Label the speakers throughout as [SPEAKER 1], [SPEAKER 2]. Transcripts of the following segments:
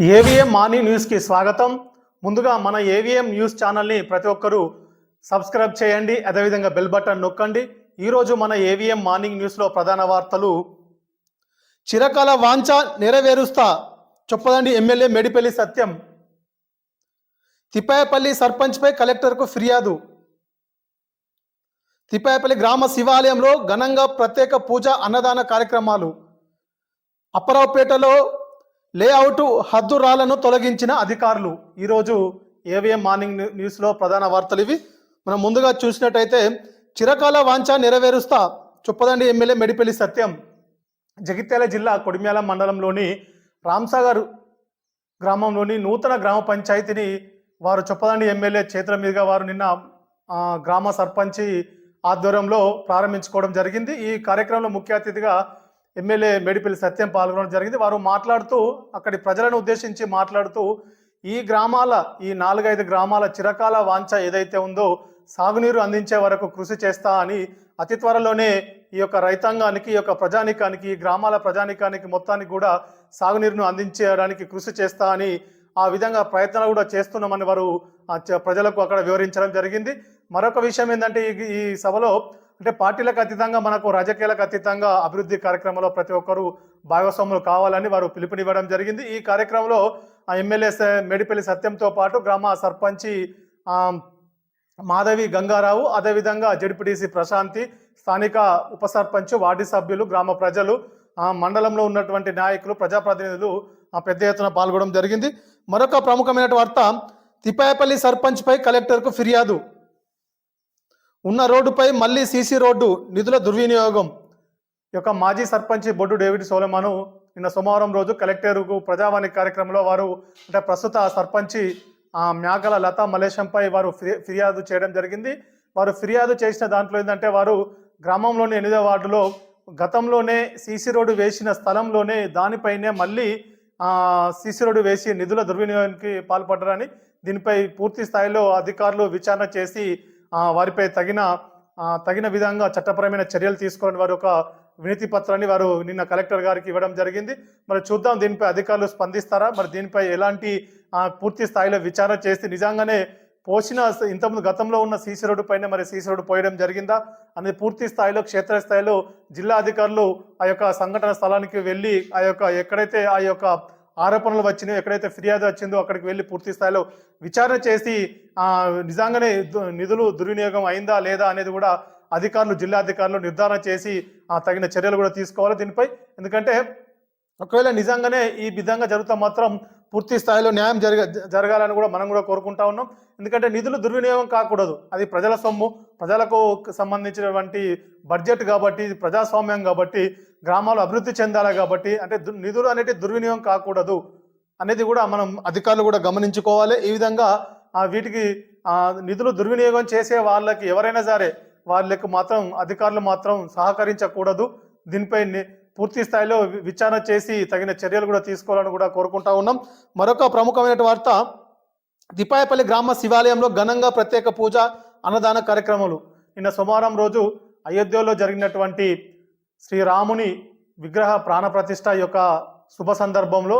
[SPEAKER 1] AVM morning న్యూస్కి స్వాగతం. ముందుగా మన ఏవిఎం న్యూస్ ఛానల్ని ప్రతి ఒక్కరూ సబ్స్క్రైబ్ చేయండి. అదేవిధంగా బెల్ బటన్ నొక్కండి. ఈరోజు మన ఏవిఎం మార్నింగ్ న్యూస్లో ప్రధాన వార్తలు. చిరకాల వాంఛ నెరవేరుస్తా. చొప్పదండి ఎమ్మెల్యే మేడిపల్లి సత్యం. తిప్పాయపల్లి సర్పంచ్పై కలెక్టర్కు ఫిర్యాదు. తిప్పాయపల్లి గ్రామ శివాలయంలో ఘనంగా ప్రత్యేక పూజ అన్నదాన కార్యక్రమాలు. అప్పరావుపేటలో లేఅవుట్ హద్దు రాళ్ళను తొలగించిన అధికారులు. ఈరోజు ఏవిఎం మార్నింగ్ న్యూస్లో ప్రధాన వార్తలు ఇవి. మనం ముందుగా చూసినట్టయితే చిరకాల వాంఛ నెరవేరుస్తా చుప్పదండి ఎమ్మెల్యే మెడిపల్లి సత్యం. జగిత్యాల జిల్లా కొడిమ్యాల మండలంలోని రామ్సాగర్ గ్రామంలోని నూతన గ్రామ పంచాయతీని వారు చొప్పదండి ఎమ్మెల్యే చేతుల మీదుగా వారు నిన్న గ్రామ సర్పంచి ఆధ్వర్యంలో ప్రారంభించుకోవడం జరిగింది. ఈ కార్యక్రమంలో ముఖ్య అతిథిగా ఎమ్మెల్యే మేడిపల్లి సత్యం పాల్గొనడం జరిగింది. వారు మాట్లాడుతూ అక్కడి ప్రజలను ఉద్దేశించి మాట్లాడుతూ ఈ గ్రామాల ఈ నాలుగైదు గ్రామాల చిరకాల వాంఛ ఏదైతే ఉందో సాగునీరు అందించే వరకు కృషి చేస్తా అని అతి త్వరలోనే ఈ యొక్క రైతాంగానికి ఈ యొక్క ప్రజానికానికి ఈ గ్రామాల ప్రజానికానికి మొత్తానికి కూడా సాగునీరును అందించడానికి కృషి చేస్తా అని ఆ విధంగా ప్రయత్నాలు కూడా చేస్తున్నామని వారు ప్రజలకు అక్కడ వివరించడం జరిగింది. మరొక విషయం ఏంటంటే ఈ సభలో అంటే పార్టీలకు అతీతంగా మనకు రాజకీయాలకు అతీతంగా అభివృద్ధి కార్యక్రమంలో ప్రతి ఒక్కరూ భాగస్వాములు కావాలని వారు పిలుపునివ్వడం జరిగింది. ఈ కార్యక్రమంలో ఎమ్మెల్యే మేడిపల్లి సత్యంతో పాటు గ్రామ సర్పంచి మాధవి గంగారావు అదేవిధంగా జడ్పీటీసీ ప్రశాంతి స్థానిక ఉప సర్పంచ్ వార్డు సభ్యులు గ్రామ ప్రజలు మండలంలో ఉన్నటువంటి నాయకులు ప్రజాప్రతినిధులు పెద్ద ఎత్తున పాల్గొనడం జరిగింది. మరొక ప్రముఖమైన వార్త తిపాయపల్లి సర్పంచ్పై కలెక్టర్కు ఫిర్యాదు. ఉన్న రోడ్డుపై మళ్ళీ సీసీ రోడ్డు నిధుల దుర్వినియోగం. యొక్క మాజీ సర్పంచ్ బొడ్డు డేవిడ్ సోలమాను నిన్న సోమవారం రోజు కలెక్టర్కు ప్రజావాణి కార్యక్రమంలో వారు అంటే ప్రస్తుత సర్పంచి మ్యాకల లతా మలేశంపై వారు ఫిర్యాదు చేయడం జరిగింది. వారు ఫిర్యాదు చేసిన దాంట్లో ఏంటంటే వారు గ్రామంలోని ఎనిమిదో వార్డులో గతంలోనే సీసీ రోడ్డు వేసిన స్థలంలోనే దానిపైనే మళ్ళీ సీసీ రోడ్డు వేసి నిధుల దుర్వినియోగానికి పాల్పడ్డారని దీనిపై పూర్తి స్థాయిలో అధికారులు విచారణ చేసి వారిపై తగిన తగిన విధంగా చట్టపరమైన చర్యలు తీసుకోవాలని వారి ఒక వినతి పత్రాన్ని వారు నిన్న కలెక్టర్ గారికి ఇవ్వడం జరిగింది. మరి చూద్దాం దీనిపై అధికారులు స్పందిస్తారా? మరి దీనిపై ఎలాంటి పూర్తి స్థాయిలో విచారణ చేసి నిజంగానే పోసిన ఇంతకుముందు గతంలో ఉన్న సీసీ రోడ్డు పైన మరి సీసీ రోడ్డు పోయడం జరిగిందా? అనేది పూర్తి స్థాయిలో క్షేత్రస్థాయిలో జిల్లా అధికారులు ఆ యొక్క సంఘటన స్థలానికి వెళ్ళి ఆ యొక్క ఎక్కడైతే ఆ యొక్క ఆరోపణలు వచ్చినాయో ఎక్కడైతే ఫిర్యాదు వచ్చిందో అక్కడికి వెళ్ళి పూర్తి స్థాయిలో విచారణ చేసి నిజంగానే నిధులు దుర్వినియోగం అయిందా లేదా అనేది కూడా అధికారులు జిల్లా అధికారులు నిర్ధారణ చేసి ఆ, తగిన చర్యలు కూడా తీసుకోవాలి దీనిపై. ఎందుకంటే ఒకవేళ నిజంగానే ఈ విధంగా జరుగుతా మాత్రం పూర్తి స్థాయిలో న్యాయం జరగ జరగాలని కూడా మనం కూడా కోరుకుంటా ఉన్నాం. ఎందుకంటే నిధులు దుర్వినియోగం కాకూడదు. అది ప్రజల సొమ్ము. ప్రజలకు సంబంధించినటువంటి బడ్జెట్ కాబట్టి ప్రజాస్వామ్యం కాబట్టి గ్రామాలు అభివృద్ధి చెందాలి కాబట్టి అంటే నిధులు అనేటి దుర్వినియోగం కాకూడదు అనేది కూడా మనం అధికారులు కూడా గమనించుకోవాలి. ఈ విధంగా వీటికి నిధులు దుర్వినియోగం చేసే వాళ్ళకి ఎవరైనా సరే వాళ్ళకి మాత్రం అధికారులు మాత్రం సహకరించకూడదు. దీనిపై ని- పూర్తి స్థాయిలో విచారణ చేసి తగిన చర్యలు కూడా తీసుకోవాలని కూడా కోరుకుంటా ఉన్నాం. మరొక ప్రముఖమైన వార్త దిపాయపల్లి గ్రామ శివాలయంలో ఘనంగా ప్రత్యేక పూజ అన్నదాన కార్యక్రమాలు. నిన్న సోమవారం రోజు అయోధ్యలో జరిగినటువంటి శ్రీరాముని విగ్రహ ప్రాణప్రతిష్ఠ యొక్క శుభ సందర్భంలో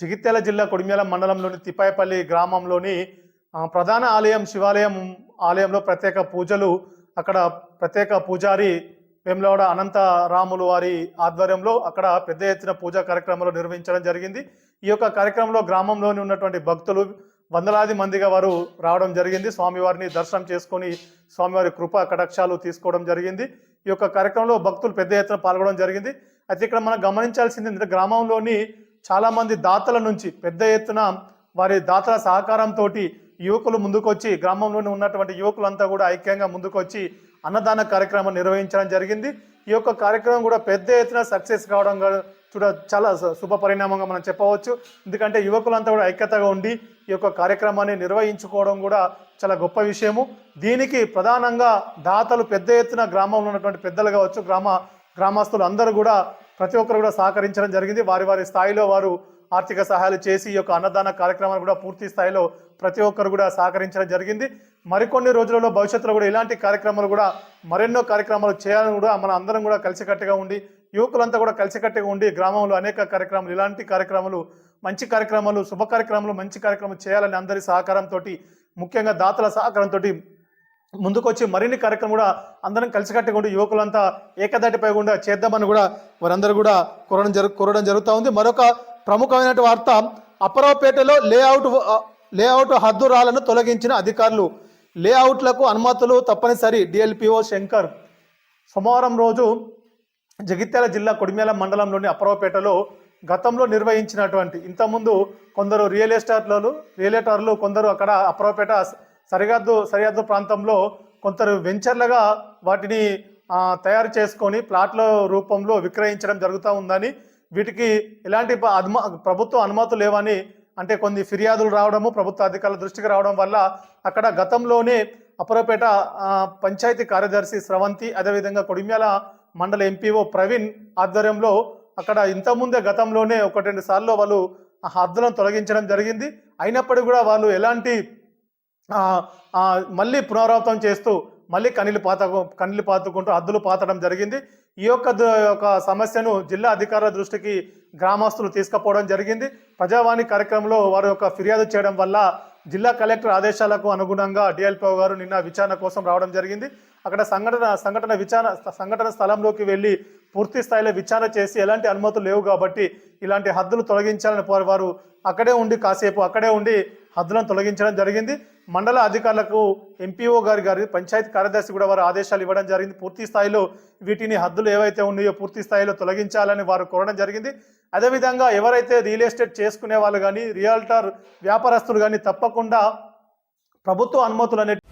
[SPEAKER 1] జగిత్యాల జిల్లా కొడిమ్యాల మండలంలోని తిపాయపల్లి గ్రామంలోని ప్రధాన ఆలయం శివాలయం ఆలయంలో ప్రత్యేక పూజలు అక్కడ ప్రత్యేక పూజారి వేములవాడ అనంతరాములు వారి ఆధ్వర్యంలో అక్కడ పెద్ద ఎత్తున పూజా కార్యక్రమాలు నిర్వహించడం జరిగింది. ఈ యొక్క కార్యక్రమంలో గ్రామంలోని ఉన్నటువంటి భక్తులు వందలాది మందిగా వారు రావడం జరిగింది. స్వామివారిని దర్శనం చేసుకొని స్వామివారి కృప కటాక్షాలు తీసుకోవడం జరిగింది. ఈ యొక్క కార్యక్రమంలో భక్తులు పెద్ద ఎత్తున పాల్గొనడం జరిగింది. అయితే ఇక్కడ మనం గమనించాల్సింది ఏంటంటే గ్రామంలోని చాలామంది దాతల నుంచి పెద్ద ఎత్తున వారి దాతల సహకారంతో యువకులు ముందుకొచ్చి గ్రామంలోని ఉన్నటువంటి యువకులంతా కూడా ఐక్యంగా ముందుకొచ్చి అన్నదాన కార్యక్రమం నిర్వహించడం జరిగింది. ఈ యొక్క కార్యక్రమం కూడా పెద్ద ఎత్తున సక్సెస్ కావడం కూడా చూడ చాలా శుభ పరిణామంగా మనం చెప్పవచ్చు. ఎందుకంటే యువకులంతా కూడా ఐక్యతగా ఉండి ఈ యొక్క కార్యక్రమాన్ని నిర్వహించుకోవడం కూడా చాలా గొప్ప విషయము. దీనికి ప్రధానంగా దాతలు పెద్ద ఎత్తున గ్రామంలో ఉన్నటువంటి పెద్దలు కావచ్చు గ్రామ గ్రామస్తులు అందరూ కూడా ప్రతి ఒక్కరు కూడా సహకరించడం జరిగింది. వారి వారి స్థాయిలో వారు ఆర్థిక సహాయాలు చేసి ఈ యొక్క అన్నదాన కార్యక్రమాలు కూడా పూర్తి స్థాయిలో ప్రతి ఒక్కరు కూడా సహకరించడం జరిగింది. మరికొన్ని రోజులలో భవిష్యత్తులో కూడా ఇలాంటి కార్యక్రమాలు కూడా మరెన్నో కార్యక్రమాలు చేయాలని కూడా మన అందరం కూడా కలిసికట్టుగా ఉండి యువకులంతా కూడా కలిసికట్టుగా ఉండి గ్రామంలో అనేక కార్యక్రమాలు ఇలాంటి కార్యక్రమాలు మంచి కార్యక్రమాలు శుభ కార్యక్రమాలు మంచి కార్యక్రమాలు చేయాలని అందరి సహకారంతో ముఖ్యంగా దాతల సహకారంతో ముందుకొచ్చి మరిన్ని కార్యక్రమం కూడా అందరం కలిసికట్టుగా ఉండి యువకులంతా ఏకదాటిపై కూడా చేద్దామని కూడా వారందరూ కూడా కోరడం జరు కోరడం జరుగుతూ ఉంది. మరొక ప్రముఖమైన వార్త అప్పరావుపేటలో లేఅవుట్ లేఅవుట్ హద్దురాలను తొలగించిన అధికారులు. లేఅవుట్లకు అనుమతులు తప్పనిసరి డిఎల్పిఓ శంకర్. సోమవారం రోజు జగిత్యాల జిల్లా కొడిమేల మండలంలోని అప్పరావుపేటలో గతంలో నిర్వహించినటువంటి ఇంతకుముందు కొందరు రియల్ ఎస్టేట్లలో రియలేటర్లు కొందరు అక్కడ అప్పరావుపేట సరిహద్దు సరిహద్దు ప్రాంతంలో కొందరు వెంచర్లుగా వాటిని తయారు చేసుకొని ప్లాట్ల రూపంలో విక్రయించడం జరుగుతూ ఉందని వీటికి ఎలాంటి ప- అనుమ ప్రభుత్వ అనుమతులు లేవని అంటే కొన్ని ఫిర్యాదులు రావడము ప్రభుత్వ అధికారుల దృష్టికి రావడం వల్ల అక్కడ గతంలోనే అపరపేట పంచాయతీ కార్యదర్శి స్రవంతి అదేవిధంగా కొడిమ్యాల మండల ఎంపీఓ ప్రవీణ్ ఆధ్వర్యంలో అక్కడ ఇంతకుముందే గతంలోనే ఒకటి రెండు సార్లు వాళ్ళు ఆ హద్దులను తొలగించడం జరిగింది. అయినప్పటికీ కూడా వాళ్ళు ఎలాంటి మళ్ళీ పునరావృతం చేస్తూ మళ్ళీ కన్నీళ్ళు పాత కన్నీళ్ళు పాతుకుంటూ హద్దులు పాతడం జరిగింది. ఈ యొక్క యొక్క సమస్యను జిల్లా అధికారుల దృష్టికి గ్రామస్తులు తీసుకుపోవడం జరిగింది. ప్రజావాణి కార్యక్రమంలో వారి యొక్క ఫిర్యాదు చేయడం వల్ల జిల్లా కలెక్టర్ ఆదేశాలకు అనుగుణంగా డిఎల్పిఓ గారు నిన్న విచారణ కోసం రావడం జరిగింది. అక్కడ సంఘటన సంఘటన విచారణ సంఘటన స్థలంలోకి వెళ్ళి పూర్తి స్థాయిలో విచారణ చేసి ఎలాంటి అనుమతులు లేవు కాబట్టి ఇలాంటి హద్దులు తొలగించాలని వారు అక్కడే ఉండి కాసేపు అక్కడే ఉండి హద్దులను తొలగించడం జరిగింది. మండల అధికారులకు ఎంపీఓ గారి గారి పంచాయతీ కార్యదర్శి కూడా వారు ఆదేశాలు ఇవ్వడం జరిగింది. పూర్తి స్థాయిలో వీటిని హద్దులు ఏవైతే ఉన్నాయో పూర్తి స్థాయిలో తొలగించాలని వారు కోరడం జరిగింది. అదేవిధంగా ఎవరైతే రియల్ ఎస్టేట్ చేసుకునే వాళ్ళు కానీ రియల్టర్ వ్యాపారస్తులు కానీ తప్పకుండా ప్రభుత్వ అనుమతులు అనేవి